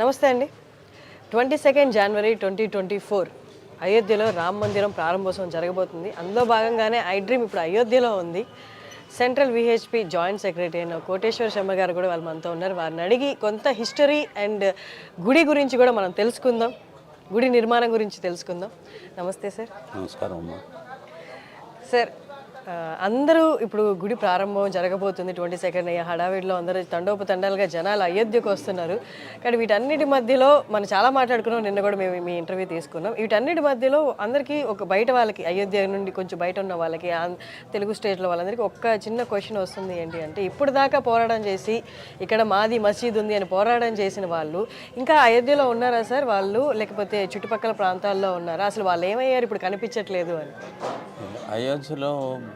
నమస్తే అండి. Twenty second January twenty twenty four అయోధ్యలో రామ మందిరం ప్రారంభోత్సవం జరగబోతుంది. అందులో భాగంగానే ఐ డ్రీమ్ ఇప్పుడు అయోధ్యలో ఉంది. సెంట్రల్ విహెచ్పి జాయింట్ సెక్రటరీ అయిన కోటేశ్వర శర్మ గారు కూడా వాళ్ళు మనతో ఉన్నారు. వారిని అడిగి కొంత హిస్టరీ అండ్ గుడి గురించి కూడా మనం తెలుసుకుందాం. గుడి నిర్మాణం గురించి తెలుసుకుందాం. నమస్తే సార్. నమస్కారం సార్ అందరూ ఇప్పుడు గుడి ప్రారంభం జరగబోతుంది ట్వంటీ సెకండ్ అయ్యే హడావిడిలో అందరూ తండోపతండాలుగా జనాలు అయోధ్యకు వస్తున్నారు. కానీ వీటన్నిటి మధ్యలో మనం చాలా మాట్లాడుకున్నాం నిన్న కూడా మేము మీ ఇంటర్వ్యూ తీసుకున్నాం. వీటన్నిటి మధ్యలో అందరికీ ఒక బయట వాళ్ళకి అయోధ్య నుండి కొంచెం బయట ఉన్న వాళ్ళకి తెలుగు స్టేట్లో వాళ్ళందరికీ ఒక్క చిన్న క్వశ్చన్ వస్తుంది ఏంటి అంటే ఇప్పుడు దాకా పోరాటం చేసి ఇక్కడ మాది మసీద్ ఉంది అని పోరాటం చేసిన వాళ్ళు ఇంకా అయోధ్యలో ఉన్నారా సార్ వాళ్ళు? లేకపోతే చుట్టుపక్కల ప్రాంతాల్లో ఉన్నారా? అసలు వాళ్ళు ఏమయ్యారు? ఇప్పుడు కనిపించట్లేదు అని. అయోధ్యలో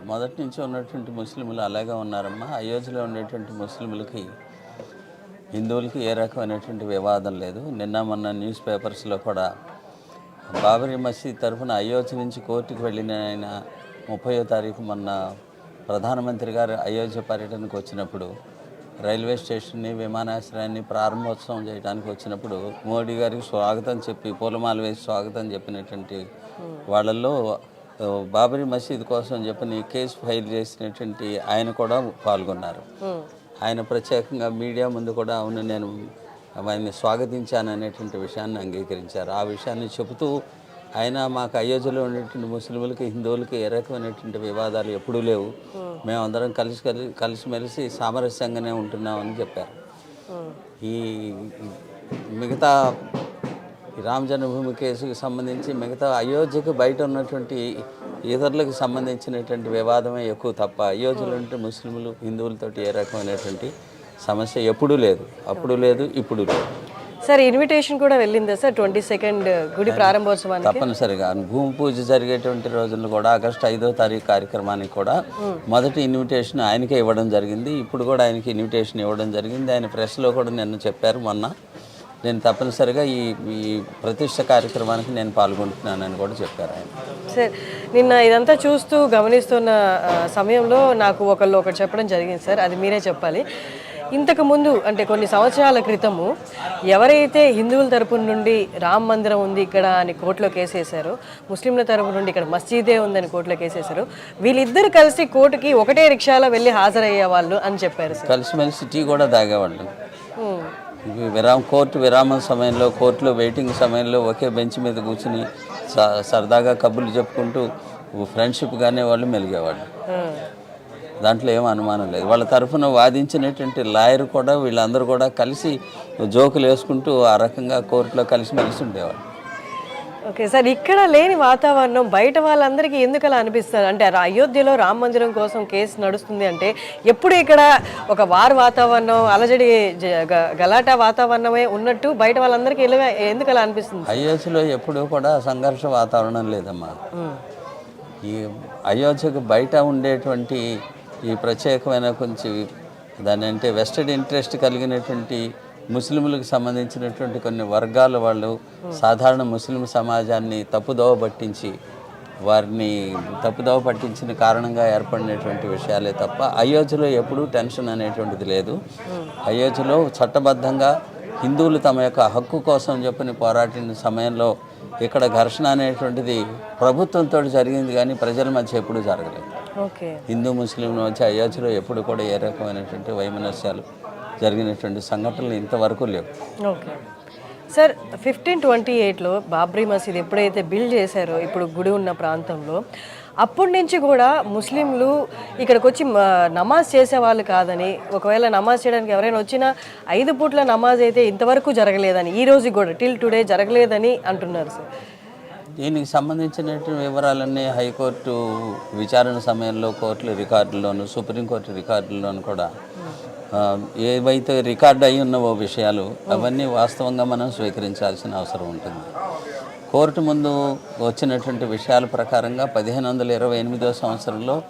మొదటి నుంచి ఉన్నటువంటి ముస్లింలు అలాగే ఉన్నారమ్మా. అయోధ్యలో ఉండేటువంటి ముస్లింలకి హిందువులకి ఏ రకమైనటువంటి వివాదం లేదు. నిన్న మొన్న న్యూస్ పేపర్స్లో కూడా బాబరీ మసీద్ తరఫున అయోధ్య నుంచి కోర్టుకు వెళ్ళిన ఆయన ముప్పయో తారీఖు మొన్న ప్రధానమంత్రి గారు అయోధ్య పర్యటనకు వచ్చినప్పుడు రైల్వే స్టేషన్ని విమానాశ్రయాన్ని ప్రారంభోత్సవం చేయడానికి వచ్చినప్పుడు మోడీ గారికి స్వాగతం చెప్పి పూలమాల వేసి స్వాగతం చెప్పినటువంటి వాళ్ళల్లో బాబరీ మసీద్ కోసం చెప్పని కేసు ఫైల్ చేసినటువంటి ఆయన కూడా పాల్గొన్నారు. ఆయన ప్రత్యేకంగా మీడియా ముందు కూడా అవును నేను ఆయన్ని స్వాగతించాను అనేటువంటి విషయాన్ని అంగీకరించారు. ఆ విషయాన్ని చెబుతూ ఆయన మాకు అయోధ్యలో ఉండేటువంటి ముస్లింలకి హిందువులకి ఏ రకమైనటువంటి వివాదాలు ఎప్పుడూ లేవు. మేమందరం కలిసి కలిసి కలిసిమెలిసి సామరస్యంగానే ఉంటున్నామని చెప్పారు. ఈ మిగతా ఈ రామ జన్మభూమి కేసుకి సంబంధించి మిగతా అయోధ్యకు బయట ఉన్నటువంటి ఇతరులకు సంబంధించినటువంటి వివాదమే ఎక్కువ తప్ప అయోధ్యలో ఉంటే ముస్లింలు హిందువులతోటి ఏ రకమైనటువంటి సమస్య ఎప్పుడూ లేదు. అప్పుడు లేదు ఇప్పుడు లేదు. సార్ ఇన్విటేషన్ కూడా వెళ్ళిందా సార్? ట్వంటీ సెకండ్ గుడి ప్రారంభోత్సవానికి? తప్పనిసరిగా. భూమి పూజ జరిగేటువంటి రోజుల్లో కూడా ఆగస్టు ఐదో తారీఖు కార్యక్రమానికి కూడా మొదటి ఇన్విటేషన్ ఆయనకే ఇవ్వడం జరిగింది. ఇప్పుడు కూడా ఆయనకి ఇన్విటేషన్ ఇవ్వడం జరిగింది. ఆయన ప్రెస్లో కూడా నిన్న చెప్పారు మొన్న. నేను తప్పనిసరిగా ఈ ఈ ప్రతిష్ట కార్యక్రమానికి నేను పాల్గొంటున్నానని కూడా చెప్పారు ఆయన. సార్ నిన్న ఇదంతా చూస్తూ గమనిస్తున్న సమయంలో నాకు ఒకళ్ళు ఒకటి చెప్పడం జరిగింది సార్ అది మీరే చెప్పాలి. ఇంతకు ముందు అంటే కొన్ని సంవత్సరాల క్రితము ఎవరైతే హిందువుల తరపు నుండి రామ్ మందిరం ఉంది ఇక్కడ అని కోర్టులో కేసేశారో ముస్లింల తరపు నుండి ఇక్కడ మసీదే ఉందని కోర్టులో కేసేశారు వీళ్ళిద్దరు కలిసి కోర్టుకి ఒకటే రిక్షాలో వెళ్ళి హాజరయ్యే వాళ్ళు అని చెప్పారు సార్. కలిసిమెలిసి టీ కూడా తాగేవాళ్ళు. విరామ కోర్టు విరామం సమయంలో కోర్టులో వెయిటింగ్ సమయంలో ఒకే బెంచ్ మీద కూర్చుని స- సరదాగా కబుర్లు చెప్పుకుంటూ ఫ్రెండ్షిప్గానే వాళ్ళు మెలిగేవాళ్ళు. దాంట్లో ఏం అనుమానం లేదు. వాళ్ళ తరఫున వాదించినటువంటి లాయర్ కూడా వీళ్ళందరూ కూడా కలిసి జోకులు వేసుకుంటూ ఆ రకంగా కోర్టులో కలిసి మెలిసి ఉండేవాళ్ళు. Okay sir. ఇక్కడ లేని వాతావరణం బయట వాళ్ళందరికీ ఎందుకు అలా అనిపిస్తుంది? అంటే అయోధ్యలో రామ మందిరం కోసం కేసు నడుస్తుంది అంటే ఎప్పుడు ఇక్కడ ఒక వార్ వాతావరణం అలజడి గలాటా వాతావరణమే ఉన్నట్టు బయట వాళ్ళందరికీ ఇలా ఎందుకు అలా అనిపిస్తుంది? అయోధ్యలో ఎప్పుడూ కూడా సంఘర్ష వాతావరణం లేదమ్మా. ఈ అయోధ్యకు బయట ఉండేటువంటి ఈ ప్రత్యేకమైన కొంచెం దాని అంటే వెస్టెడ్ ఇంట్రెస్ట్ కలిగినటువంటి ముస్లింలకు సంబంధించినటువంటి కొన్ని వర్గాల వాళ్ళు సాధారణ ముస్లిం సమాజాన్ని తప్పుదోవ పట్టించి వారిని తప్పుదోవ పట్టించిన కారణంగా ఏర్పడినటువంటి విషయాలే తప్ప అయోధ్యలో ఎప్పుడూ టెన్షన్ అనేటువంటిది లేదు. అయోధ్యలో చట్టబద్ధంగా హిందువులు తమ యొక్క హక్కు కోసం చెప్పని పోరాడిన సమయంలో ఇక్కడ ఘర్షణ అనేటువంటిది ప్రభుత్వంతో జరిగింది కానీ ప్రజల మధ్య ఎప్పుడూ జరగలేదు. హిందూ ముస్లింల మధ్య అయోధ్యలో ఎప్పుడు కూడా ఏ రకమైనటువంటి వైమనస్యాలు జరిగినటువంటి సంఘటనలు ఇంతవరకు లేవు. ఓకే. సార్ ఫిఫ్టీన్ ట్వంటీ ఎయిట్లో బాబ్రీ మసీద్ ఎప్పుడైతే బిల్డ్ చేశారో ఇప్పుడు గుడి ఉన్న ప్రాంతంలో అప్పటి నుంచి కూడా ముస్లింలు ఇక్కడికి వచ్చి నమాజ్ చేసేవాళ్ళు కాదని ఒకవేళ నమాజ్ చేయడానికి ఎవరైనా వచ్చినా ఐదు పూట్ల నమాజ్ అయితే ఇంతవరకు జరగలేదని ఈ రోజు కూడా టిల్ టుడే జరగలేదని అంటున్నారు సార్. దీనికి సంబంధించినటువంటి వివరాలన్నీ హైకోర్టు విచారణ సమయంలో కోర్టుల రికార్డుల్లోను సుప్రీంకోర్టు రికార్డుల్లోను కూడా ఏవైతే రికార్డ్ అయి ఉన్నవో విషయాలు అవన్నీ వాస్తవంగా మనం స్వీకరించాల్సిన అవసరం ఉంటుంది. కోర్టు ముందు వచ్చినటువంటి విషయాల ప్రకారంగా పదిహేను వందల ఇరవై ఎనిమిదో సంవత్సరంలో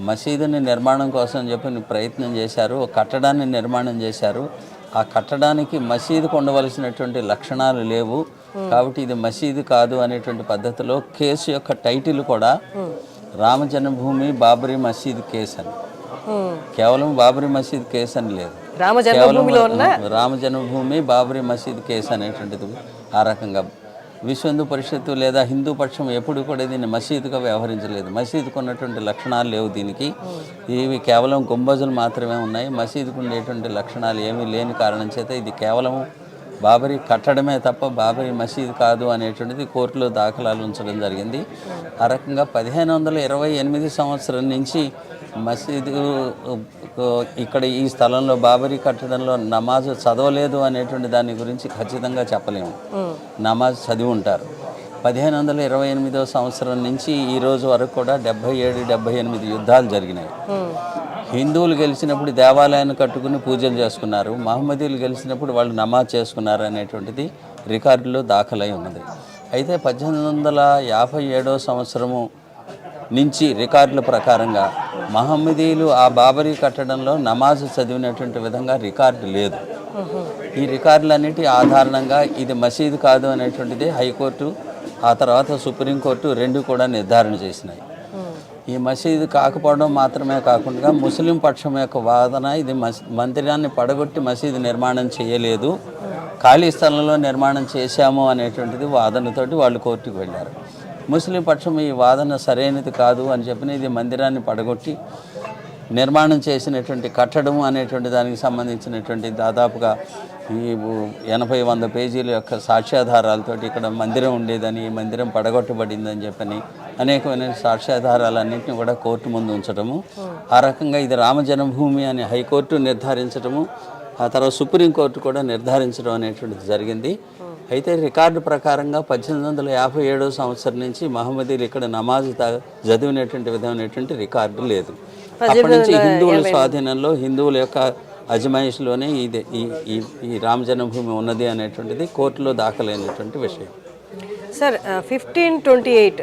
మసీదుని నిర్మాణం కోసం చెప్పి ప్రయత్నం చేశారు కట్టడాన్ని నిర్మాణం చేశారు. ఆ కట్టడానికి మసీదుకు ఉండవలసినటువంటి లక్షణాలు లేవు. కాబట్టి ఇది మసీదు కాదు అనేటువంటి పద్ధతిలో కేసు యొక్క టైటిల్ కూడా రామ జన్మభూమి బాబరీ మసీద్ కేసు అని. కేవలం బాబరీ మసీద్ కేసు అని లేదు. రామ జన్మభూమి బాబరీ మసీద్ కేసు అనేటువంటిది ఆ రకంగా. విశ్వ హిందూ పరిషత్తు లేదా హిందూ పక్షం ఎప్పుడు కూడా దీన్ని మసీదుగా వ్యవహరించలేదు. మసీదుకు ఉన్నటువంటి లక్షణాలు లేవు దీనికి. ఇవి కేవలం గుంబజులు మాత్రమే ఉన్నాయి. మసీదుకు ఉండేటువంటి లక్షణాలు ఏమీ లేని కారణం చేత ఇది కేవలం బాబరీ కట్టడమే తప్ప బాబరీ మసీద్ కాదు అనేటువంటిది కోర్టులో దాఖలాలు ఉంచడం జరిగింది. ఆ రకంగా పదిహేను వందల ఇరవై ఎనిమిది సంవత్సరం నుంచి మసీదు ఇక్కడ ఈ స్థలంలో బాబరీ కట్టడంలో నమాజ్ చదవలేదు అనేటువంటి దాని గురించి ఖచ్చితంగా చెప్పలేము. నమాజ్ చదివి ఉంటారు. పదిహేను వందల ఇరవై ఎనిమిదవ సంవత్సరం నుంచి ఈ రోజు వరకు కూడా డెబ్బై ఏడు డెబ్బై ఎనిమిది యుద్ధాలు జరిగినాయి. హిందువులు గెలిచినప్పుడు దేవాలయాన్ని కట్టుకుని పూజలు చేసుకున్నారు. మహమ్మదీయులు గెలిచినప్పుడు వాళ్ళు నమాజ్ చేసుకున్నారు అనేటువంటిది రికార్డులో దాఖలై ఉన్నది. అయితే పద్దెనిమిది వందల యాభై ఏడో సంవత్సరము నుంచి రికార్డుల ప్రకారంగా మహమ్మదీయులు ఆ బాబరీ కట్టడంలో నమాజ్ చదివినటువంటి విధంగా రికార్డు లేదు. ఈ రికార్డులన్నిటి ఆధారంగా ఇది మసీదు కాదు అనేటువంటిది హైకోర్టు ఆ తర్వాత సుప్రీంకోర్టు రెండు కూడా నిర్ధారణ చేసినాయి. ఈ మసీదు కాకపోవడం మాత్రమే కాకుండా ముస్లిం పక్షం యొక్క వాదన ఇది మస్ మందిరాన్ని పడగొట్టి మసీదు నిర్మాణం చేయలేదు. ఖాళీ స్థలంలో నిర్మాణం చేశాము అనేటువంటిది వాదనతోటి వాళ్ళు కోర్టుకు వెళ్ళారు. ముస్లిం పక్షం ఈ వాదన సరైనది కాదు అని చెప్పిన ఇది మందిరాన్ని పడగొట్టి నిర్మాణం చేసినటువంటి కట్టడం అనేటువంటి దానికి సంబంధించినటువంటి దాదాపుగా ఈ ఎనభై వంద పేజీల యొక్క సాక్ష్యాధారాలతోటి ఇక్కడ మందిరం ఉండేదని ఈ మందిరం పడగొట్టబడిందని చెప్పని అనేకమైన సాక్ష్యాధారాలన్నింటినీ కూడా కోర్టు ముందు ఉంచడము ఆ రకంగా ఇది రామ జన్మభూమి అని హైకోర్టు నిర్ధారించడము ఆ తర్వాత సుప్రీంకోర్టు కూడా నిర్ధారించడం అనేటువంటిది జరిగింది. అయితే రికార్డు ప్రకారంగా పద్దెనిమిది వందల యాభై ఏడో సంవత్సరం నుంచి మహమ్మదీలు ఇక్కడ నమాజ్ చదివినటువంటి విధమైనటువంటి రికార్డు లేదు. అప్పటి నుంచి హిందువుల స్వాధీనంలో హిందువుల యొక్క అజమాయిషిలోనే ఇది ఈ ఈ ఈ రామ జన్మభూమి ఉన్నది అనేటువంటిది కోర్టులో దాఖలైనటువంటి విషయం. సార్ ఫిఫ్టీన్ ట్వంటీ ఎయిట్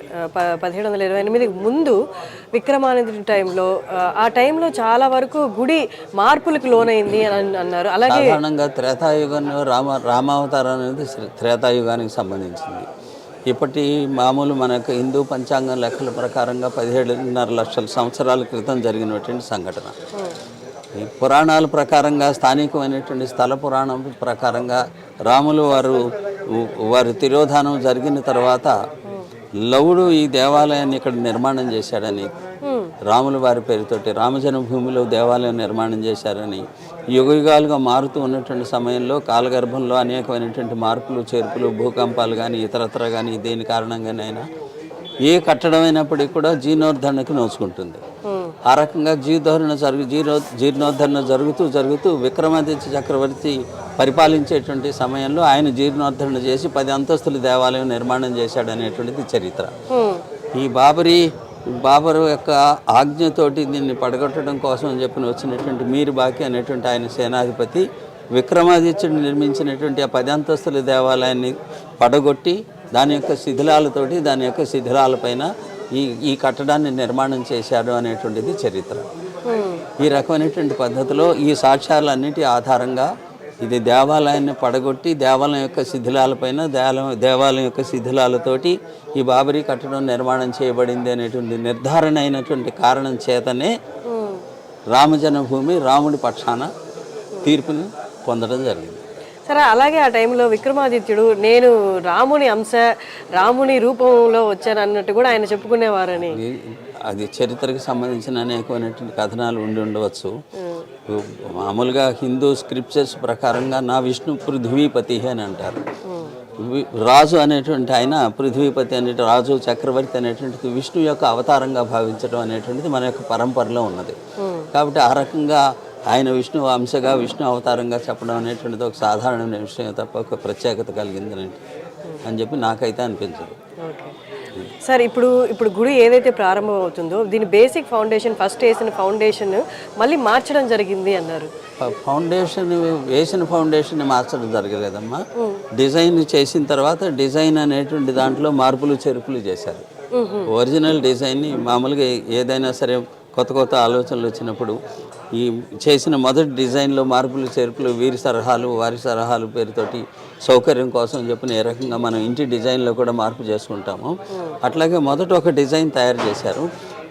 పదిహేడు వందల ఇరవై ఎనిమిదికి ముందు విక్రమానందుడి టైంలో ఆ, టైంలో చాలా వరకు గుడి మార్పులకు లోనైంది అని అన్- అన్నారు. అలాగే సాధారణంగా త్రేతాయుగంలో రామ రామావతారం అనేది త్రేతాయుగానికి సంబంధించింది. ఇప్పటి మామూలు మనకు హిందూ పంచాంగం లెక్కల ప్రకారంగా పదిహేడున్నర లక్షల సంవత్సరాల క్రితం జరిగినటువంటి సంఘటన. ఈ పురాణాల ప్రకారంగా స్థానికమైనటువంటి స్థల పురాణం ప్రకారంగా రాములు వారు వారి తిరోధానం జరిగిన తర్వాత లవుడు ఈ దేవాలయాన్ని ఇక్కడ నిర్మాణం చేశాడని రాముల వారి పేరుతోటి రామజన్మభూమిలో దేవాలయం నిర్మాణం చేశారని యుగయుగాలుగా మారుతూ ఉన్నటువంటి సమయంలో కాలగర్భంలో అనేకమైనటువంటి మార్పులు చేర్పులు భూకంపాలు కానీ ఇతరత్ర కానీ దేని కారణంగానైనా ఏ కట్టడమైనప్పటికీ కూడా జీర్ణోద్ధరణకు నోచుకుంటుంది. ఆ రకంగా జీర్ణోద్ధరణ జరుగు జీర్ణో జీర్ణోద్ధరణ జరుగుతూ జరుగుతూ విక్రమాదిత్య చక్రవర్తి పరిపాలించేటువంటి సమయంలో ఆయన జీర్ణోద్ధరణ చేసి పది అంతస్తుల దేవాలయం నిర్మాణం చేశాడు అనేటువంటిది చరిత్ర. ఈ బాబరీ బాబరు యొక్క ఆజ్ఞతోటి దీన్ని పడగొట్టడం కోసం అని చెప్పిన వచ్చినటువంటి మీర్ బాకి అనేటువంటి ఆయన సేనాధిపతి విక్రమాదిత్యుడు నిర్మించినటువంటి ఆ పది అంతస్తుల దేవాలయాన్ని పడగొట్టి దాని యొక్క శిథిలాలతోటి దాని యొక్క శిథిలాలపైన ఈ ఈ కట్టడాన్ని నిర్మాణం చేశాడు అనేటువంటిది చరిత్ర. ఈ రకమైనటువంటి పద్ధతిలో ఈ సాక్ష్యాలన్నిటి ఆధారంగా ఇది దేవాలయాన్ని పడగొట్టి దేవాలయం యొక్క శిథిలాలపైన దేవాలయం దేవాలయం యొక్క శిథిలాలతోటి ఈ బాబరీ కట్టడం నిర్మాణం చేయబడింది అనేటువంటి నిర్ధారణ అయినటువంటి కారణం చేతనే. రామజన్మభూమి రాముడి పక్షాన తీర్పుని పొందడం జరిగింది సరే అలాగే ఆ టైంలో విక్రమాదిత్యుడు నేను రాముని అంశ రాముని రూపంలో వచ్చాను అన్నట్టు కూడా ఆయన చెప్పుకునేవారని. అది చరిత్రకు సంబంధించిన అనేకమైనటువంటి కథనాలు ఉండి ఉండవచ్చు. మామూలుగా హిందూ స్క్రిప్చర్స్ ప్రకారంగా నా విష్ణు పృథ్వీపతి అని అంటారు. రాజు అనేటువంటి ఆయన పృథ్వీపతి అనే రాజు చక్రవర్తి అనేటువంటిది విష్ణు యొక్క అవతారంగా భావించడం అనేటువంటిది మన యొక్క పరంపరలో ఉన్నది. కాబట్టి ఆ రకంగా ఆయన విష్ణు అంశగా విష్ణు అవతారంగా చెప్పడం అనేటువంటిది ఒక సాధారణమైన విషయం తప్ప ఒక ప్రత్యేకత కలిగింది అని చెప్పి నాకైతే అనిపించదు. ఓకే. సార్ ఇప్పుడు ఇప్పుడు గుడి ఏదైతే ప్రారంభం అవుతుందో దీని బేసిక్ ఫౌండేషన్ ఫస్ట్ వేసిన ఫౌండేషన్ మళ్ళీ మార్చడం జరిగింది అన్నారు. ఫౌండేషన్ వేసిన ఫౌండేషన్ మార్చడం జరగలేదమ్మా. డిజైన్ చేసిన తర్వాత డిజైన్ అనేటువంటి దాంట్లో మార్పులు చెరుపులు చేశారు. ఒరిజినల్ డిజైన్ని మామూలుగా ఏదైనా సరే కొత్త కొత్త ఆలోచనలు వచ్చినప్పుడు ఈ చేసిన మొదటి డిజైన్లో మార్పులు చేర్పులు వీరి సలహాలు వారి సలహాలు పేరుతోటి సౌకర్యం కోసం చెప్పిన ఏ రకంగా మనం ఇంటి డిజైన్లో కూడా మార్పు చేసుకుంటాము అట్లాగే మొదట ఒక డిజైన్ తయారు చేశారు.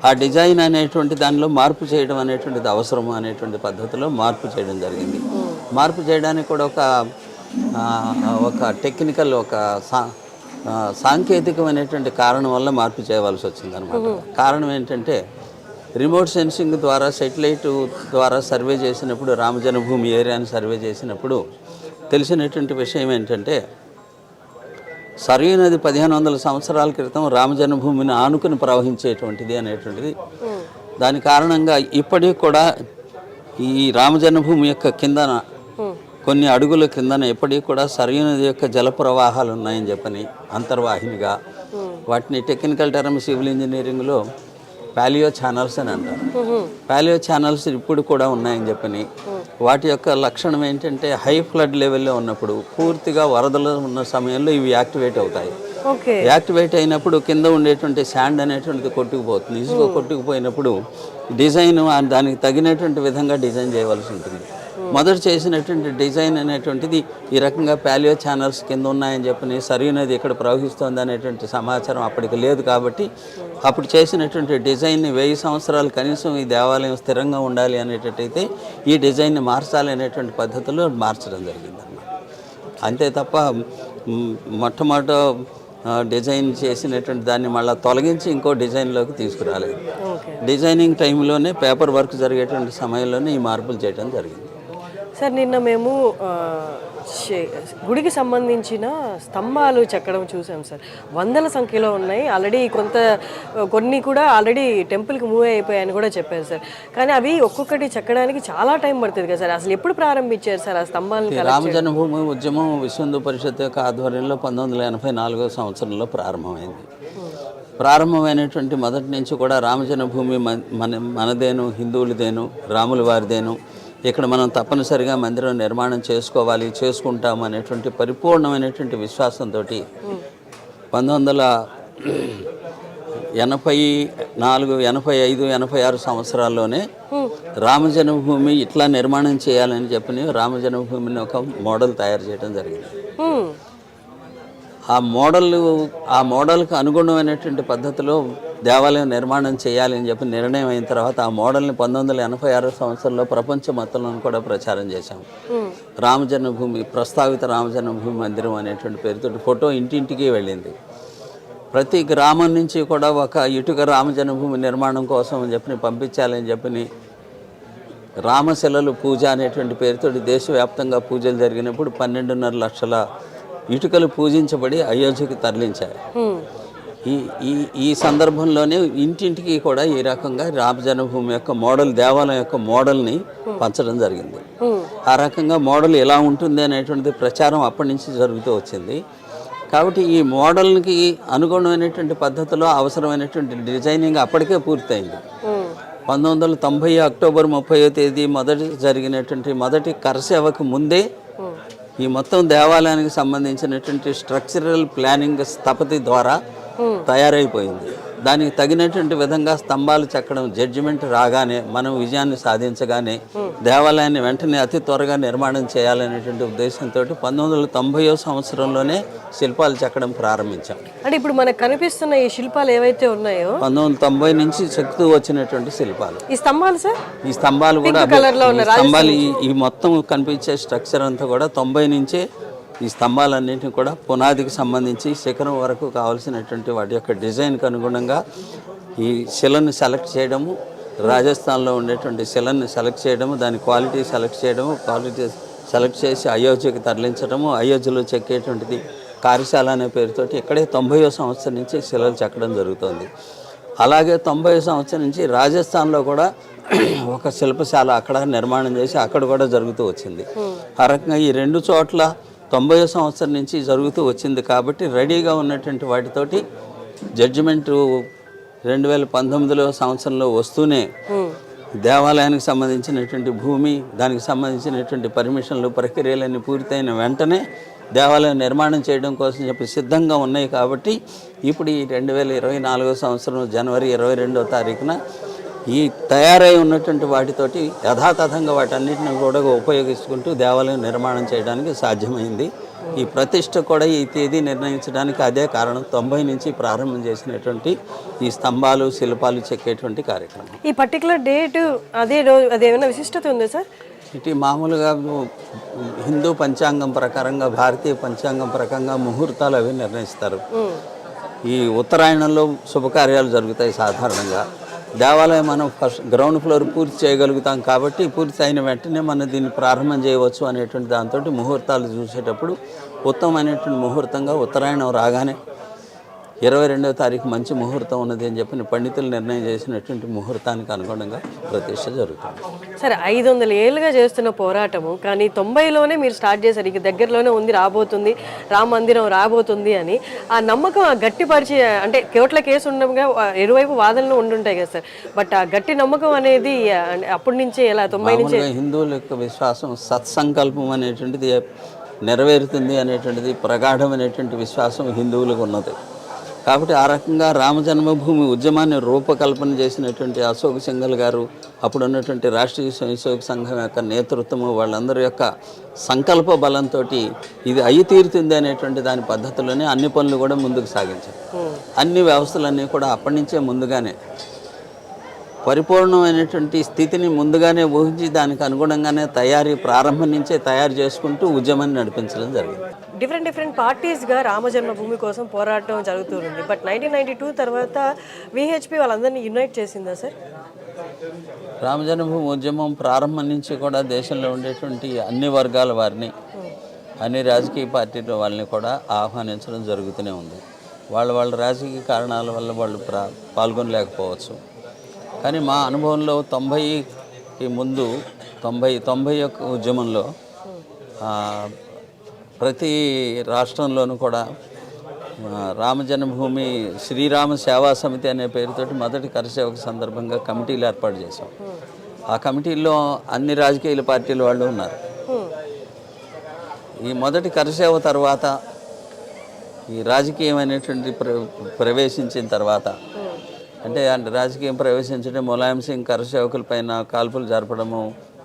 ఆ డిజైన్ అనేటువంటి దానిలో మార్పు చేయడం అనేటువంటిది అవసరము అనేటువంటి పద్ధతిలో మార్పు చేయడం జరిగింది. మార్పు చేయడానికి కూడా ఒక ఒక టెక్నికల్ ఒక సా సాంకేతికమైనటువంటి కారణం వల్ల మార్పు చేయవలసి వచ్చిందనమాట కారణం ఏంటంటే రిమోట్ సెన్సింగ్ ద్వారా సెటిలైట్ ద్వారా సర్వే చేసినప్పుడు రామజన్మభూమి ఏరియాని సర్వే చేసినప్పుడు తెలిసినటువంటి విషయం ఏంటంటే సరయూ నది పదిహేను వందల సంవత్సరాల క్రితం రామజన్మభూమిని ఆనుకుని ప్రవహించేటువంటిది అనేటువంటిది. దాని కారణంగా ఇప్పటికి కూడా ఈ రామజన్మభూమి యొక్క కిందన కొన్ని అడుగుల కిందన ఎప్పటికీ కూడా సరయూ నది యొక్క జల ప్రవాహాలు ఉన్నాయని చెప్పని అంతర్వాహినిగా వాటిని టెక్నికల్ టర్మ్ సివిల్ ఇంజనీరింగ్లో పాలియో ఛానల్స్ అని అంటారు. పాలియో ఛానల్స్ ఇప్పుడు కూడా ఉన్నాయని చెప్పని వాటి యొక్క లక్షణం ఏంటంటే హై ఫ్లడ్ లెవెల్లో ఉన్నప్పుడు పూర్తిగా వరదలు ఉన్న సమయంలో ఇవి యాక్టివేట్ అవుతాయి. యాక్టివేట్ అయినప్పుడు కింద ఉండేటువంటి శాండ్ అనేటువంటిది కొట్టుకుపోతుంది. ఇసుక కొట్టుకుపోయినప్పుడు డిజైన్ దానికి తగినటువంటి విధంగా డిజైన్ చేయవలసి ఉంటుంది. మొదట చేసినటువంటి డిజైన్ అనేటువంటిది ఈ రకంగా పాలియో ఛానల్స్ కింద ఉన్నాయని చెప్పని సరైనది ఇక్కడ ప్రవహిస్తోంది అనేటువంటి సమాచారం అప్పటికి లేదు కాబట్టి అప్పుడు చేసినటువంటి డిజైన్ని వెయ్యి సంవత్సరాలు కనీసం ఈ దేవాలయం స్థిరంగా ఉండాలి అనేటట్టయితే ఈ డిజైన్ని మార్చాలి అనేటువంటి పద్ధతిలో మార్చడం జరిగింది అంతే తప్ప మొట్టమొదట డిజైన్ చేసినటువంటి దాన్ని మళ్ళీ తొలగించి ఇంకో డిజైన్లోకి తీసుకురాలేదు. డిజైనింగ్ టైంలోనే పేపర్ వర్క్ జరిగేటువంటి సమయంలోనే ఈ మార్పులు చేయడం జరిగింది. సార్ నిన్న మేము గుడికి సంబంధించిన స్తంభాలు చెక్కడం చూసాం సార్. వందల సంఖ్యలో ఉన్నాయి. ఆల్రెడీ కొంత కొన్ని కూడా ఆల్రెడీ టెంపుల్కి మూవ్ అయిపోయాయని కూడా చెప్పారు సార్. కానీ అవి ఒక్కొక్కటి చెక్కడానికి చాలా టైం పడుతుంది కదా సార్. అసలు ఎప్పుడు ప్రారంభించారు సార్ ఆ స్తంభాలను రామ జన్మభూమి ఉద్యమం విశ్వ హిందూ పరిషత్ యొక్క ఆధ్వర్యంలో పంతొమ్మిది వందల ఎనభై నాలుగో సంవత్సరంలో ప్రారంభమైంది. ప్రారంభమైనటువంటి మొదటి నుంచి కూడా రామ జన్మభూమి మన మన- మనదేను హిందువులదేను రాముల వారిదేను ఇక్కడ మనం తప్పనిసరిగా మందిరం నిర్మాణం చేసుకోవాలి చేసుకుంటాం అనేటువంటి పరిపూర్ణమైనటువంటి విశ్వాసంతో పంతొమ్మిది వందల ఎనభై నాలుగు ఎనభై ఐదు ఎనభై ఆరు సంవత్సరాల్లోనే రామ జన్మభూమి ఇట్లా నిర్మాణం చేయాలని చెప్పని రామ జన్మభూమిని ఒక మోడల్ తయారు చేయడం జరిగింది. ఆ మోడల్ ఆ మోడల్కి అనుగుణమైనటువంటి పద్ధతిలో దేవాలయం నిర్మాణం చేయాలి అని చెప్పి నిర్ణయం అయిన తర్వాత ఆ మోడల్ని పంతొమ్మిది వందల ఎనభై ఆరో సంవత్సరంలో ప్రపంచ మొత్తంలో కూడా ప్రచారం చేశాం. రామ జన్మభూమి ప్రస్తావిత రామ జన్మభూమి మందిరం అనేటువంటి పేరుతో ఫోటో ఇంటింటికి వెళ్ళింది ప్రతి గ్రామం నుంచి కూడా ఒక ఇటుక రామ జన్మభూమి నిర్మాణం కోసం అని చెప్పి పంపించాలని చెప్పని రామశిలలు పూజ అనేటువంటి పేరుతో దేశవ్యాప్తంగా పూజలు జరిగినప్పుడు పన్నెండున్నర లక్షల ఇటుకలు పూజించబడి అయోధ్యకి తరలించాయి. ఈ ఈ ఈ సందర్భంలోనే ఇంటింటికి కూడా ఈ రకంగా రామ జన్మభూమి యొక్క మోడల్ దేవాలయం యొక్క మోడల్ని పంచడం జరిగింది హ్మ్. ఆ రకంగా మోడల్ ఎలా ఉంటుంది అనేటువంటిది ప్రచారం అప్పటి నుంచి జరుగుతూ వచ్చింది కాబట్టి ఈ మోడల్కి అనుగుణమైనటువంటి పద్ధతిలో అవసరమైనటువంటి డిజైనింగ్ అప్పటికే పూర్తయింది హ్మ్. పంతొమ్మిది వందల తొంభై అక్టోబర్ ముప్పైవ తేదీ మొదటి జరిగినటువంటి మొదటి కరసేవకు ముందే ఈ మొత్తం దేవాలయానికి సంబంధించినటువంటి స్ట్రక్చరల్ ప్లానింగ్ స్థపతి ద్వారా తయారైపోయింది. దానికి తగినటువంటి విధంగా స్తంభాలు చెక్కడం జడ్జిమెంట్ రాగానే మనం విజయాన్ని సాధించగానే దేవాలయాన్ని వెంటనే అతి త్వరగా నిర్మాణం చేయాలనేటువంటి ఉద్దేశంతో పంతొమ్మిది వందల తొంభైవ సంవత్సరంలోనే శిల్పాలు చెక్కడం ప్రారంభించాం. అంటే ఇప్పుడు మనకు కనిపిస్తున్న ఈ శిల్పాలు ఏవైతే ఉన్నాయో? పంతొమ్మిది వందల తొంభై నుంచి చెక్కుతూ వచ్చినటువంటి శిల్పాలు. ఈ స్తంభాలు సార్? ఈ స్తంభాలు కూడా స్తంభాలు ఈ మొత్తం కనిపించే స్ట్రక్చర్ అంతా కూడా తొంభై నుంచే ఈ స్తంభాలన్నింటినీ కూడా పునాదికి సంబంధించి శిఖరం వరకు కావలసినటువంటి వాటి యొక్క డిజైన్కి అనుగుణంగా ఈ శిలను సెలెక్ట్ చేయడము రాజస్థాన్లో ఉండేటువంటి శిలను సెలెక్ట్ చేయడము దాని క్వాలిటీ సెలెక్ట్ చేయడము క్వాలిటీ సెలెక్ట్ చేసి అయోధ్యకి తరలించడము అయోధ్యలో చెక్కేటువంటిది కార్యశాల అనే పేరుతోటి ఇక్కడే తొంభైవ సంవత్సరం నుంచి శిలలు చెక్కడం జరుగుతుంది. అలాగే తొంభై సంవత్సరం నుంచి రాజస్థాన్లో కూడా ఒక శిల్పశాల అక్కడ నిర్మాణం చేసి అక్కడ కూడా జరుగుతూ వచ్చింది. ఆ రకంగా ఈ రెండు చోట్ల తొంభై సంవత్సరం నుంచి జరుగుతూ వచ్చింది కాబట్టి రెడీగా ఉన్నటువంటి వాటితోటి జడ్జిమెంటు రెండు వేల పంతొమ్మిదిలో సంవత్సరంలో వస్తూనే దేవాలయానికి సంబంధించినటువంటి భూమి దానికి సంబంధించినటువంటి పర్మిషన్లు ప్రక్రియలన్నీ పూర్తయిన వెంటనే దేవాలయం నిర్మాణం చేయడం కోసం చెప్పి సిద్ధంగా ఉన్నాయి కాబట్టి ఇప్పుడు ఈ రెండు వేల ఇరవై నాలుగో సంవత్సరం జనవరి ఇరవై రెండో తారీఖున ఈ తయారై ఉన్నటువంటి వాటితోటి యథాతథంగా వాటన్నిటిని కూడా ఉపయోగించుకుంటూ దేవాలయం నిర్మాణం చేయడానికి సాధ్యమైంది. ఈ ప్రతిష్ట కూడా ఈ తేదీ నిర్ణయించడానికి అదే కారణం. తొంభై నుంచి ప్రారంభం చేసినటువంటి ఈ స్తంభాలు శిల్పాలు చెక్కేటువంటి కార్యక్రమం. ఈ పర్టికులర్ డేట్ అదే రోజు అదేమైనా విశిష్టత ఉందా సార్? ఇటు మామూలుగా హిందూ పంచాంగం ప్రకారంగా భారతీయ పంచాంగం ప్రకారంగా ముహూర్తాలు అవి నిర్ణయిస్తారు. ఈ ఉత్తరాయణంలో శుభకార్యాలు జరుగుతాయి సాధారణంగా. దేవాలయం మనం ఫస్ట్ గ్రౌండ్ ఫ్లోర్ పూర్తి చేయగలుగుతాం కాబట్టి పూర్తి అయిన వెంటనే మనం దీన్ని ప్రారంభం చేయవచ్చు అనేటువంటి దాంతో ముహూర్తాలు చూసేటప్పుడు ఉత్తమమైనటువంటి ముహూర్తంగా ఉత్తరాయణం రాగానే ఇరవై రెండవ తారీఖు మంచి ముహూర్తం ఉన్నది అని చెప్పి పండితులు నిర్ణయం చేసినటువంటి ముహూర్తానికి అనుగుణంగా ప్రతిష్ట జరుగుతుంది. సరే ఐదు వందల ఏళ్ళుగా చేస్తున్న పోరాటము కానీ తొంభైలోనే మీరు స్టార్ట్ చేశారు. ఇక దగ్గరలోనే ఉంది రాబోతుంది. రామ మందిరం రాబోతుంది అని. ఆ నమ్మకం ఆ గట్టిపరిచి అంటే కోట్ల కేసు ఉండగా ఇరువైపు వాదనలు ఉండుంటాయి కదా సార్. బట్ ఆ గట్టి నమ్మకం అనేది అప్పటి నుంచే ఎలా తొంభై నుంచి? హిందువుల యొక్క విశ్వాసం సత్సంకల్పం అనేటువంటిది నెరవేరుతుంది అనేటువంటిది ప్రగాఢమైనటువంటి విశ్వాసం హిందువులకు ఉన్నది. కాబట్టి ఆ రకంగా రామ జన్మభూమి ఉద్యమాన్ని రూపకల్పన చేసినటువంటి అశోక్ సింగల్ గారు అప్పుడు ఉన్నటువంటి రాష్ట్రీయ స్వయం సంఘం యొక్క నేతృత్వము వాళ్ళందరి యొక్క సంకల్ప బలంతో ఇది అయి తీరుతుంది అనేటువంటి దాని పద్ధతిలోనే అన్ని పనులు కూడా ముందుకు సాగించారు. అన్ని వ్యవస్థలన్నీ కూడా అప్పటి నుంచే ముందుగానే పరిపూర్ణమైనటువంటి స్థితిని ముందుగానే ఊహించి దానికి అనుగుణంగానే తయారీ ప్రారంభం నుంచే తయారు చేసుకుంటూ ఉద్యమాన్ని నడిపించడం జరిగింది. డిఫరెంట్ డిఫరెంట్ పార్టీస్గా రామ జన్మభూమి కోసం పోరాటం జరుగుతుంది బట్ నైన్టీన్ నైన్టీ టూ తర్వాత విహెచ్పి వాళ్ళందరినీ యునైట్ చేసిందా సార్ రామజన్మభూమి ఉద్యమం ప్రారంభం నుంచి కూడా దేశంలో ఉండేటువంటి అన్ని వర్గాల వారిని అన్ని రాజకీయ పార్టీల వాళ్ళని కూడా ఆహ్వానించడం జరుగుతూనే ఉంది. వాళ్ళ వాళ్ళ రాజకీయ కారణాల వల్ల వాళ్ళు పాల్గొనలేకపోవచ్చు. కానీ మా అనుభవంలో తొంభైకి ముందు తొంభై తొంభై యొక్క ఉద్యమంలో ప్రతి రాష్ట్రంలోనూ కూడా రామ జన్మభూమి శ్రీరామ సేవా సమితి అనే పేరుతోటి మొదటి కరసేవక సందర్భంగా కమిటీలు ఏర్పాటు చేశాం. ఆ కమిటీల్లో అన్ని రాజకీయ పార్టీల వాళ్ళు ఉన్నారు. ఈ మొదటి కరసేవ తర్వాత ఈ రాజకీయమైనటువంటి ప్ర ప్రవేశించిన తర్వాత అంటే అంటే రాజకీయం ప్రవేశించడం ములాయం సింగ్ కరసేవకుల పైన కాల్పులు జరపడము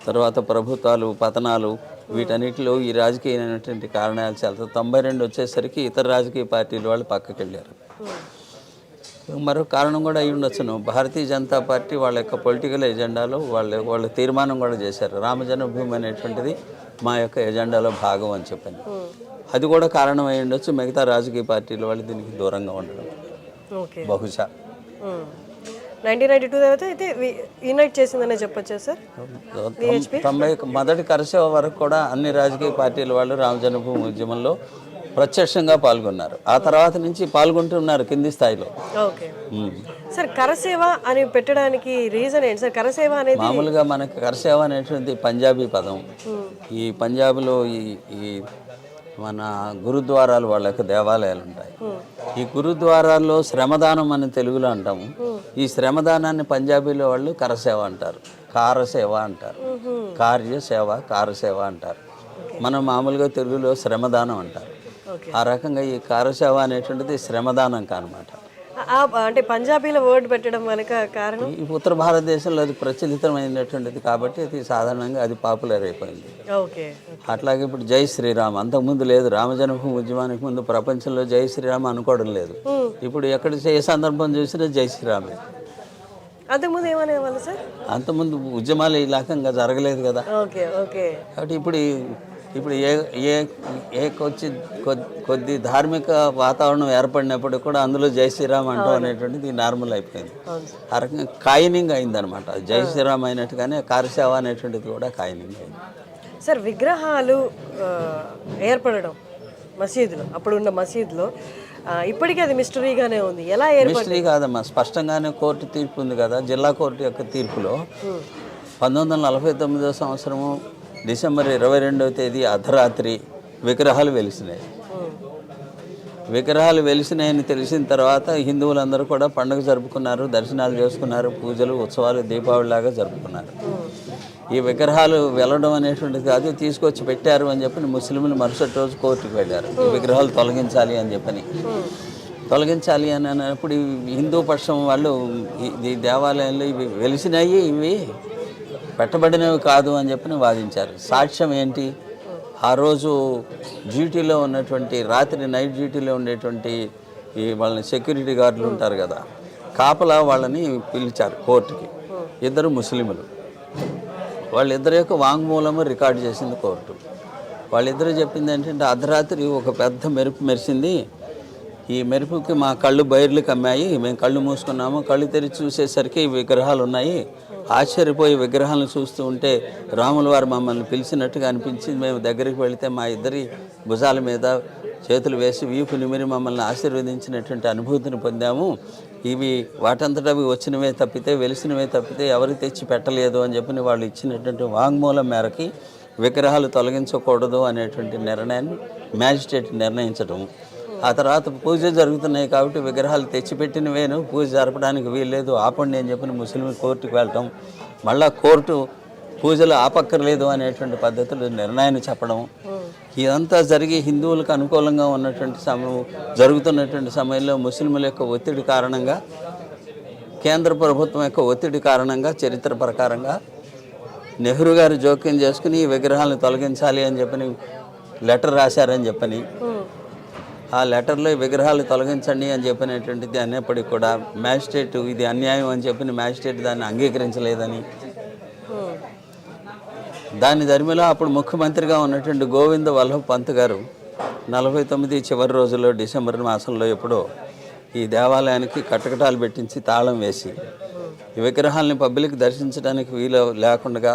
తర్వాత ప్రభుత్వాలు పతనాలు వీటన్నిటిలో ఈ రాజకీయమైనటువంటి కారణాలు చాలా తొంభై రెండు వచ్చేసరికి ఇతర రాజకీయ పార్టీల వాళ్ళు పక్కకి వెళ్ళారు మరో కారణం కూడా అయి ఉండొచ్చును. భారతీయ జనతా పార్టీ వాళ్ళ యొక్క పొలిటికల్ ఎజెండాలో వాళ్ళ వాళ్ళ తీర్మానం కూడా చేశారు. రామ జన్మభూమి అనేటువంటిది మా యొక్క ఎజెండాలో భాగం అని చెప్పని అది కూడా కారణం అయి ఉండొచ్చు. మిగతా రాజకీయ పార్టీల వాళ్ళు దీనికి దూరంగా ఉండడం. బహుశా. నైన్టీన్ నైన్టీ టూ తర్వాత అయితే యునైట్ చేసిందనే చెప్పొచ్చా సార్? తొంభై మొదటి కరసేవ వరకు కూడా అన్ని రాజకీయ పార్టీల వాళ్ళు రామ జన్మభూమి ఉద్యమంలో ప్రత్యక్షంగా పాల్గొన్నారు. ఆ తర్వాత నుంచి పాల్గొంటున్నారు కింది స్థాయిలో. సార్ కరసేవ అని పెట్టడానికి రీజన్ ఏంటి? సార్ కరసేవ అనేది మామూలుగా మనకి కరసేవ అనేటువంటి పంజాబీ పదం. ఈ పంజాబ్లో ఈ ఈ మన గురుద్వారాలు వాళ్ళ యొక్క దేవాలయాలు ఉంటాయి. ఈ గురుద్వారాల్లో శ్రమదానం అని తెలుగులో అంటాము. ఈ శ్రమదానాన్ని పంజాబీలో వాళ్ళు కరసేవ అంటారు. కారసేవ అంటారు. కార్యసేవ కారసేవ అంటారు. మనం మామూలుగా తెలుగులో శ్రమదానం అంటారు. ఆ రకంగా ఈ కారసేవ అనేటువంటిది శ్రమదానం కానమాట. అంటే పంజాబీలో వర్డ్ పెట్టడం వెనక కారణం? ఈ ఉత్తర భారతదేశంలో అది ప్రచలితమైనటువంటిది కాబట్టి అది సాధారణంగా అది పాపులర్ అయిపోయింది. ఓకే అట్లాగే ఇప్పుడు జై శ్రీరామ్ అంతకుముందు లేదు. రామజన్మభూమి ఉద్యమానికి ముందు ప్రపంచంలో జై శ్రీరామ్ అనుకోవడం లేదు. ఇప్పుడు ఎక్కడ ఏ సందర్భం చూసినా జై శ్రీరామే. అంతకుముందు ఏమనేవాళ్ళు సార్? అంతకుముందు ఉద్యమాలు ఈ రకంగా జరగలేదు కదా. Okay okay. కాబట్టి ఇప్పుడు ఇప్పుడు ఏ ఏ ఏ కొద్ది కొద్ది ధార్మిక వాతావరణం ఏర్పడినప్పుడు కూడా అందులో జై శ్రీరామ్ అంటాం అనేటువంటిది నార్మల్ అయిపోయింది. ఆ రకంగా కాయినింగ్ అయిందనమాట జై శ్రీరామ్ అయినట్టుగానే కార్యసేవ అనేటువంటిది కూడా కాయినింగ్ అయింది. సార్ విగ్రహాలు ఏర్పడడం మసీదులో అప్పుడున్న మసీదులో ఆ, ఇప్పటికీ అది మిస్టరీగానే ఉంది. ఎలా మిస్టరీ కాదమ్మా. స్పష్టంగానే కోర్టు తీర్పు ఉంది కదా జిల్లా కోర్టు యొక్క తీర్పులో పంతొమ్మిది వందల నలభై తొమ్మిదో సంవత్సరము డిసెంబర్ ఇరవై రెండవ తేదీ అర్ధరాత్రి విగ్రహాలు వెలిసినాయి. విగ్రహాలు వెలిసినాయని తెలిసిన తర్వాత హిందువులందరూ కూడా పండుగ జరుపుకున్నారు దర్శనాలు చేసుకున్నారు పూజలు ఉత్సవాలు దీపావళిలాగా జరుపుకున్నారు. ఈ విగ్రహాలు వెళ్ళడం అనేటువంటిది కాదు తీసుకొచ్చి పెట్టారు అని చెప్పి ముస్లింలు మరుసటి రోజు కోర్టుకు వెళ్ళారు. ఈ విగ్రహాలు తొలగించాలి అని చెప్పని. తొలగించాలి అని అన్నప్పుడు హిందూ పక్షం వాళ్ళు ఈ- ఈ దేవాలయంలో ఇవి వెలిసినాయి ఇవి. పెట్టబడినవి కాదు అని చెప్పి వాదించారు. సాక్ష్యం ఏంటి? ఆ రోజు డ్యూటీలో ఉన్నటువంటి రాత్రి నైట్ డ్యూటీలో ఉండేటువంటి ఈ వాళ్ళని సెక్యూరిటీ గార్డులు ఉంటారు కదా కాపలా వాళ్ళని పిలిచారు కోర్టుకి. ఇద్దరు ముస్లిములు. వాళ్ళిద్దరి యొక్క వాంగ్మూలము రికార్డు చేసింది కోర్టు. వాళ్ళిద్దరూ చెప్పింది ఏంటంటే అర్ధరాత్రి ఒక పెద్ద మెరుపు మెరిసింది. ఈ మెరుపుకి మా కళ్ళు బయర్లు కమ్మాయి మేము కళ్ళు మూసుకున్నాము. కళ్ళు తెరిచి చూసేసరికి విగ్రహాలు ఉన్నాయి. ఆశ్చర్యపోయి విగ్రహాలను చూస్తూ ఉంటే రాముల వారు మమ్మల్ని పిలిచినట్టుగా అనిపించింది. మేము దగ్గరికి వెళితే మా ఇద్దరి భుజాల మీద చేతులు వేసి వీపు నిమిరి మమ్మల్ని ఆశీర్వదించినటువంటి అనుభూతిని పొందాము. ఇవి వాటంతట అవి వచ్చినవే తప్పితే వెలిసినవే తప్పితే ఎవరు తెచ్చి పెట్టలేదు అని చెప్పి వాళ్ళు ఇచ్చినటువంటి వాంగ్మూలం మేరకి విగ్రహాలు తొలగించకూడదు అనేటువంటి నిర్ణయాన్ని మ్యాజిస్ట్రేట్ నిర్ణయించడం. ఆ తర్వాత పూజ జరుగుతున్నాయి కాబట్టి విగ్రహాలు తెచ్చిపెట్టినవేను పూజ జరపడానికి వీల్లేదు. ఆపండి అని చెప్పి ముస్లిం కోర్టుకు వెళ్ళటం మళ్ళా కోర్టు పూజలు ఆపక్కర్లేదు అనేటువంటి పద్ధతులు నిర్ణయాన్ని చెప్పడం. ఇదంతా జరిగి హిందువులకు అనుకూలంగా ఉన్నటువంటి సమయం జరుగుతున్నటువంటి సమయంలో ముస్లింల యొక్క ఒత్తిడి కారణంగా కేంద్ర ప్రభుత్వం యొక్క ఒత్తిడి కారణంగా చరిత్ర ప్రకారంగా నెహ్రూ గారు జోక్యం చేసుకుని ఈ విగ్రహాలను తొలగించాలి అని చెప్పని లెటర్ రాశారని చెప్పని ఆ లెటర్లో విగ్రహాలు తొలగించండి అని చెప్పినటువంటిది అనేప్పటికీ కూడా మ్యాజిస్ట్రేట్ ఇది అన్యాయం అని చెప్పిన మ్యాజిస్ట్రేట్ దాన్ని అంగీకరించలేదని. దాని ధర్మిలో అప్పుడు ముఖ్యమంత్రిగా ఉన్నటువంటి గోవింద వల్లభ పంత్ గారు నలభై తొమ్మిది చివరి రోజుల్లో డిసెంబర్ మాసంలో ఎప్పుడో ఈ దేవాలయానికి కటకటాలు పెట్టించి తాళం వేసి ఈ విగ్రహాలని పబ్లిక్ దర్శించడానికి వీలు లేకుండా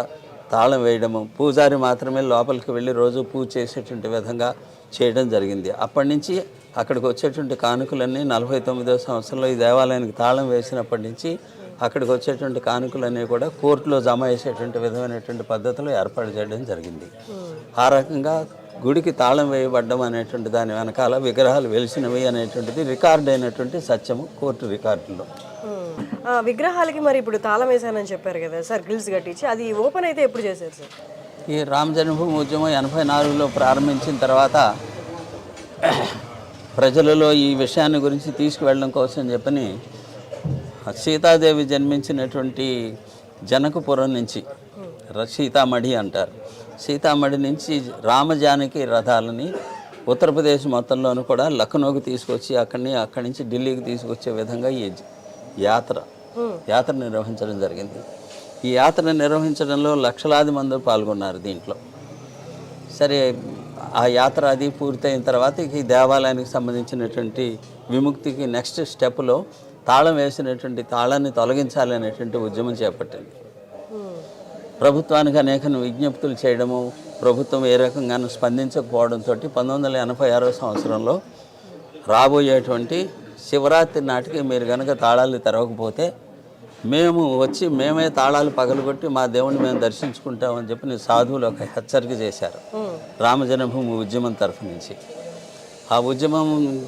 తాళం వేయడము పూజారి మాత్రమే లోపలికి వెళ్ళి రోజు పూజ చేసేటువంటి విధంగా చేయడం జరిగింది. అప్పటి నుంచి అక్కడికి వచ్చేటువంటి కానుకలన్నీ నలభై తొమ్మిదో సంవత్సరంలో ఈ దేవాలయానికి తాళం వేసినప్పటి నుంచి అక్కడికి వచ్చేటువంటి కానుకలన్నీ కూడా కోర్టులో జమ చేసేటువంటి విధమైనటువంటి పద్ధతిలో ఏర్పాటు చేయడం జరిగింది. ఆ రకంగా గుడికి తాళం వేయబడ్డం అనేటువంటి దాని వెనకాల విగ్రహాలు వెలిసినవి అనేటువంటిది రికార్డ్ అయినటువంటి సత్యము కోర్టు రికార్డులో. ఆ, విగ్రహాలకి మరి ఇప్పుడు తాళం వేసానని చెప్పారు కదా సార్ గ్రిల్స్ కట్టించి. అది ఓపెన్ అయితే ఎప్పుడు చేశారు సార్? ఈ రామ జన్మభూమి ఉద్యమం ఎనభై నాలుగులో ప్రారంభించిన తర్వాత ప్రజలలో ఈ విషయాన్ని గురించి తీసుకువెళ్ళడం కోసం చెప్పని సీతాదేవి జన్మించినటువంటి జనకపురం నుంచి సీతామఢి అంటారు. సీతామఢి నుంచి రామజానకి రథాలని ఉత్తరప్రదేశ్ మొత్తంలోనూ కూడా లక్నోకి తీసుకొచ్చి అక్కడిని అక్కడి నుంచి ఢిల్లీకి తీసుకొచ్చే విధంగా ఈ యాత్ర యాత్ర నిర్వహించడం జరిగింది. ఈ యాత్ర నిర్వహించడంలో లక్షలాది మంది పాల్గొన్నారు దీంట్లో. సరే ఆ యాత్ర అది పూర్తయిన తర్వాత ఈ దేవాలయానికి సంబంధించినటువంటి విముక్తికి నెక్స్ట్ స్టెప్లో తాళం వేసినటువంటి తాళాన్ని తొలగించాలి అనేటువంటి ఉద్యమం చేపట్టింది. ప్రభుత్వానికి అనేక విజ్ఞప్తులు చేయడము ప్రభుత్వం ఏ రకంగానూ స్పందించకపోవడంతో పంతొమ్మిది వందల ఎనభై ఆరో సంవత్సరంలో రాబోయేటువంటి శివరాత్రి నాటికి మీరు కనుక తాళాలు తెరవకపోతే మేము వచ్చి మేమే తాళాలు పగలగొట్టి మా దేవుణ్ణి మేము దర్శించుకుంటామని చెప్పి నీ సాధువులు ఒక హెచ్చరిక చేశారు. రామజన్మభూమి ఉద్యమం తరఫు నుంచి. ఆ ఉద్యమం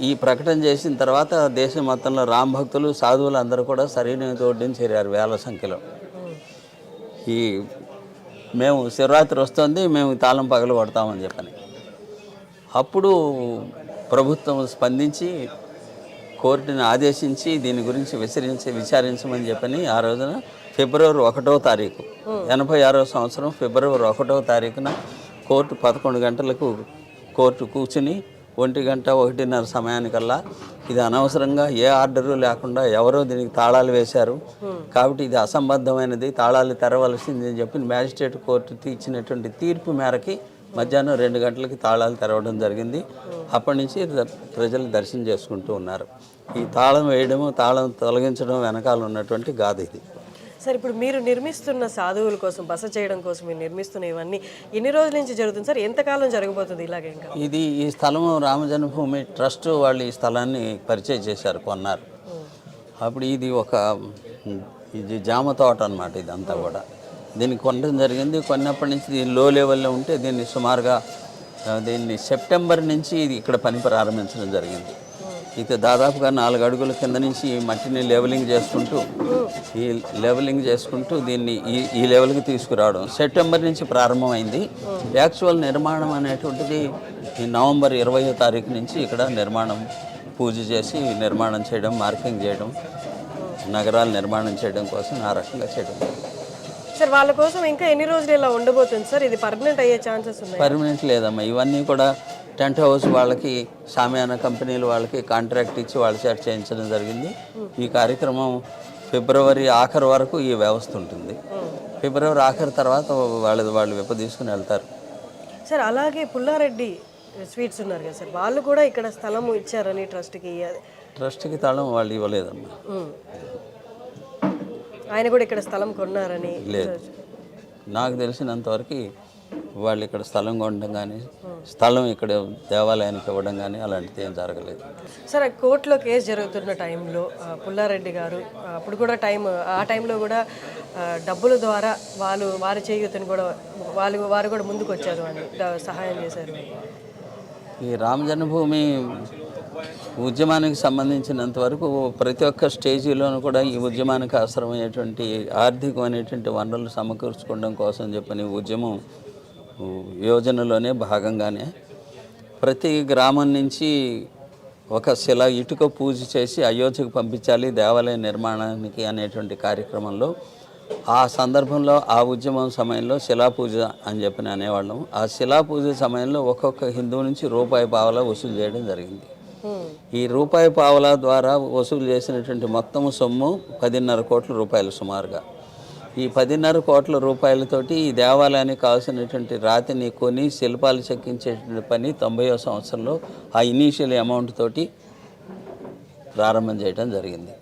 ఈ- ప్రకటన చేసిన తర్వాత దేశం మొత్తంలో రామ భక్తులు సాధువులు అందరూ కూడా సరైన తోడ్ని చేరారు వేల సంఖ్యలో. ఈ మేము శివరాత్రి వస్తుంది మేము తాళం పగలు కొడతామని చెప్పని. అప్పుడు ప్రభుత్వం స్పందించి కోర్టుని ఆదేశించి దీని గురించి విచారించి విచారించమని చెప్పని ఆ రోజున ఫిబ్రవరి ఒకటో తారీఖు ఎనభై ఆరో సంవత్సరం ఫిబ్రవరి ఒకటో తారీఖున కోర్టు పదకొండు గంటలకు కోర్టు కూర్చుని ఒంటి గంట ఒకటిన్నర సమయానికల్లా ఇది అనవసరంగా ఏ ఆర్డరు లేకుండా ఎవరో దీనికి తాళాలు వేశారు. కాబట్టి ఇది అసంబద్ధమైనది తాళాలు తెరవలసింది అని చెప్పి మ్యాజిస్ట్రేట్ కోర్టు ఇచ్చినటువంటి తీర్పు మేరకి మధ్యాహ్నం రెండు గంటలకి తాళాలు తెరవడం జరిగింది. అప్పటి నుంచి ప్రజలు దర్శనం చేసుకుంటూ ఉన్నారు. ఈ తాళం వేయడము తాళం తొలగించడం వెనకాల ఉన్నటువంటి గాథ ఇది. సార్ ఇప్పుడు మీరు నిర్మిస్తున్న సాధువుల కోసం బస చేయడం కోసం మీరు నిర్మిస్తున్న ఇవన్నీ ఎన్ని రోజుల నుంచి జరుగుతుంది సార్? ఎంతకాలం జరగబోతుంది ఇలాగే ఇంకా? ఇది ఈ స్థలము రామజన్మభూమి ట్రస్ట్ వాళ్ళు ఈ స్థలాన్ని పరిచయం చేశారు కొన్నారు. అప్పుడు ఇది ఒక ఇది జామ తోట అనమాట ఇదంతా కూడా. దీన్ని కొనడం జరిగింది. కొన్నప్పటి నుంచి దీని లో లెవెల్లో ఉంటే దీన్ని సుమారుగా దీన్ని సెప్టెంబర్ నుంచి ఇది ఇక్కడ పని ప్రారంభించడం జరిగింది. ఇది దాదాపుగా నాలుగు అడుగుల కింద నుంచి ఈ మట్టిని లెవెలింగ్ చేసుకుంటూ ఈ లెవెలింగ్ చేసుకుంటూ దీన్ని ఈ ఈ లెవెల్కి తీసుకురావడం సెప్టెంబర్ నుంచి ప్రారంభమైంది. యాక్చువల్ నిర్మాణం అనేటువంటిది ఈ నవంబర్ ఇరవయో తారీఖు నుంచి ఇక్కడ నిర్మాణం పూజ చేసి నిర్మాణం చేయడం మార్కింగ్ చేయడం నగరాలు నిర్మాణం చేయడం కోసం ఆ రకంగా చేయడం. సార్ వాళ్ళ కోసం ఇంకా ఎన్ని రోజులు ఇలా ఉండబోతుంది సార్? ఇది పర్మనెంట్ అయ్యే ఛాన్సెస్ ఉన్నాయి? పర్మనెంట్ లేదమ్మా. ఇవన్నీ కూడా టెంట్ హౌస్ వాళ్ళకి సామ్యాన కంపెనీలు వాళ్ళకి కాంట్రాక్ట్ ఇచ్చి వాళ్ళ చేత చేయించడం జరిగింది. ఈ కార్యక్రమం ఫిబ్రవరి ఆఖరు వరకు ఈ వ్యవస్థ ఉంటుంది. ఫిబ్రవరి ఆఖరి తర్వాత వాళ్ళు వాళ్ళు విప్ప తీసుకుని వెళ్తారు. సార్ అలాగే పుల్లారెడ్డి స్వీట్స్ ఉన్నారు కదా సార్ వాళ్ళు కూడా ఇక్కడ స్థలం ఇచ్చారని ట్రస్ట్కి ట్రస్ట్కి తాళం వాళ్ళు ఇవ్వలేదమ్మా. ఆయన కూడా ఇక్కడ స్థలం కొన్నారని లేదు. నాకు తెలిసినంతవరకు వాళ్ళు ఇక్కడ స్థలం కొనడం కానీ స్థలం ఇక్కడ దేవాలయానికి ఇవ్వడం కానీ అలాంటిది ఏం జరగలేదు. సార్ కోర్టులో కేసు జరుగుతున్న టైంలో పుల్లారెడ్డి గారు అప్పుడు కూడా టైం ఆ టైంలో కూడా డబ్బుల ద్వారా వాళ్ళు వారి చేయూతని కూడా వాళ్ళు వారు కూడా ముందుకు వచ్చారు అని సహాయం చేశారు. ఈ రామ జన్మభూమి ఉద్యమానికి సంబంధించినంత వరకు ప్రతి ఒక్క స్టేజీలోనూ కూడా ఈ ఉద్యమానికి అవసరమైనటువంటి ఆర్థికమైనటువంటి వనరులు సమకూర్చుకోవడం కోసం చెప్పని ఉద్యమం యోజనలోనే భాగంగానే ప్రతి గ్రామం నుంచి ఒక శిల ఇటుక పూజ చేసి అయోధ్యకు పంపించాలి దేవాలయ నిర్మాణానికి అనేటువంటి కార్యక్రమంలో ఆ సందర్భంలో ఆ ఉద్యమం సమయంలో శిలా పూజ అని చెప్పి అనేవాళ్ళం. ఆ శిలా పూజ సమయంలో ఒక్కొక్క హిందువు నుంచి రూపాయి పావలా వసూలు చేయడం జరిగింది. ఈ రూపాయి పావలా ద్వారా వసూలు చేసినటువంటి మొత్తం సొమ్ము పదిన్నర కోట్ల రూపాయలు సుమారుగా. ఈ పదిన్నర కోట్ల రూపాయలతోటి ఈ దేవాలయానికి కావాల్సినటువంటి రాతిని కొని శిల్పాలు చెక్కించేటువంటి పని తొంభైవ సంవత్సరంలో ఆ ఇనీషియల్ అమౌంట్ తోటి ప్రారంభం చేయడం జరిగింది.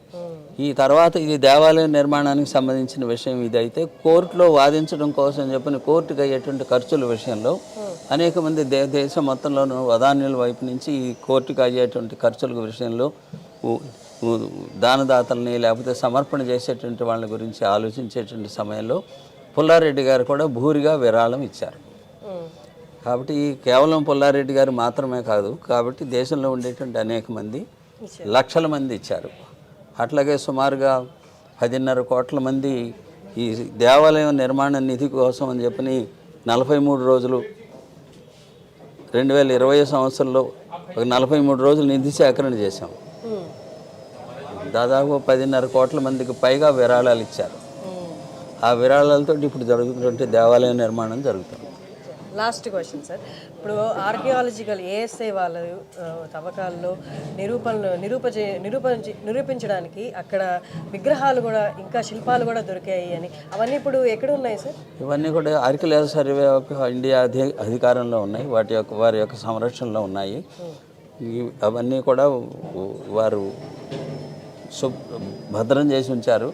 ఈ తర్వాత ఇది దేవాలయ నిర్మాణానికి సంబంధించిన విషయం ఇదైతే కోర్టులో వాదించడం కోసం చెప్పిన కోర్టుకు అయ్యేటువంటి ఖర్చుల విషయంలో అనేక మంది దే దేశం మొత్తంలోనూ వదాన్యుల వైపు నుంచి ఈ కోర్టుకు అయ్యేటువంటి ఖర్చుల విషయంలో దానదాతల్ని లేకపోతే సమర్పణ చేసేటువంటి వాళ్ళ గురించి ఆలోచించేటువంటి సమయంలో పుల్లారెడ్డి గారు కూడా భూరిగా విరాళం ఇచ్చారు. కాబట్టి ఈ కేవలం పుల్లారెడ్డి గారు మాత్రమే కాదు కాబట్టి దేశంలో ఉండేటువంటి అనేక మంది లక్షల మంది ఇచ్చారు. అట్లాగే సుమారుగా పదిన్నర కోట్ల మంది ఈ దేవాలయం నిర్మాణ నిధి కోసం అని చెప్పని నలభై మూడు రోజులు రెండు వేల ఇరవై సంవత్సరంలో ఒక నలభై మూడు రోజులు నిధి సేకరణ చేశాం. దాదాపు పదిన్నర కోట్ల మందికి పైగా విరాళాలు ఇచ్చారు. ఆ విరాళాలతో ఇప్పుడు జరుగుతున్నటువంటి దేవాలయం నిర్మాణం జరుగుతుంది. Last question sir. ఇప్పుడు ఆర్కియాలజికల్ ఏఎస్ఐ వాళ్ళ తవ్వకాల్లో నిరూపణలు నిరూపజే నిరూపించి నిరూపించడానికి అక్కడ విగ్రహాలు కూడా ఇంకా శిల్పాలు కూడా దొరికాయి అని. అవన్నీ ఇప్పుడు ఎక్కడ ఉన్నాయి సార్? ఇవన్నీ కూడా ఆర్కిలేజ్ సర్వే ఆఫ్ ఇండియా అధి అధికారంలో ఉన్నాయి. వాటి యొక్క వారి యొక్క సంరక్షణలో ఉన్నాయి. అవన్నీ కూడా వారు భద్రం చేసి ఉంచారు.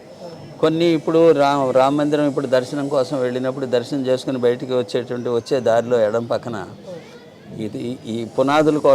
కొన్ని ఇప్పుడు రామ రామ మందిరం ఇప్పుడు దర్శనం కోసం వెళ్ళినప్పుడు దర్శనం చేసుకుని బయటికి వచ్చేటువంటి వచ్చే దారిలో ఎడం పక్కన ఇది ఈ పునాదుల కోసం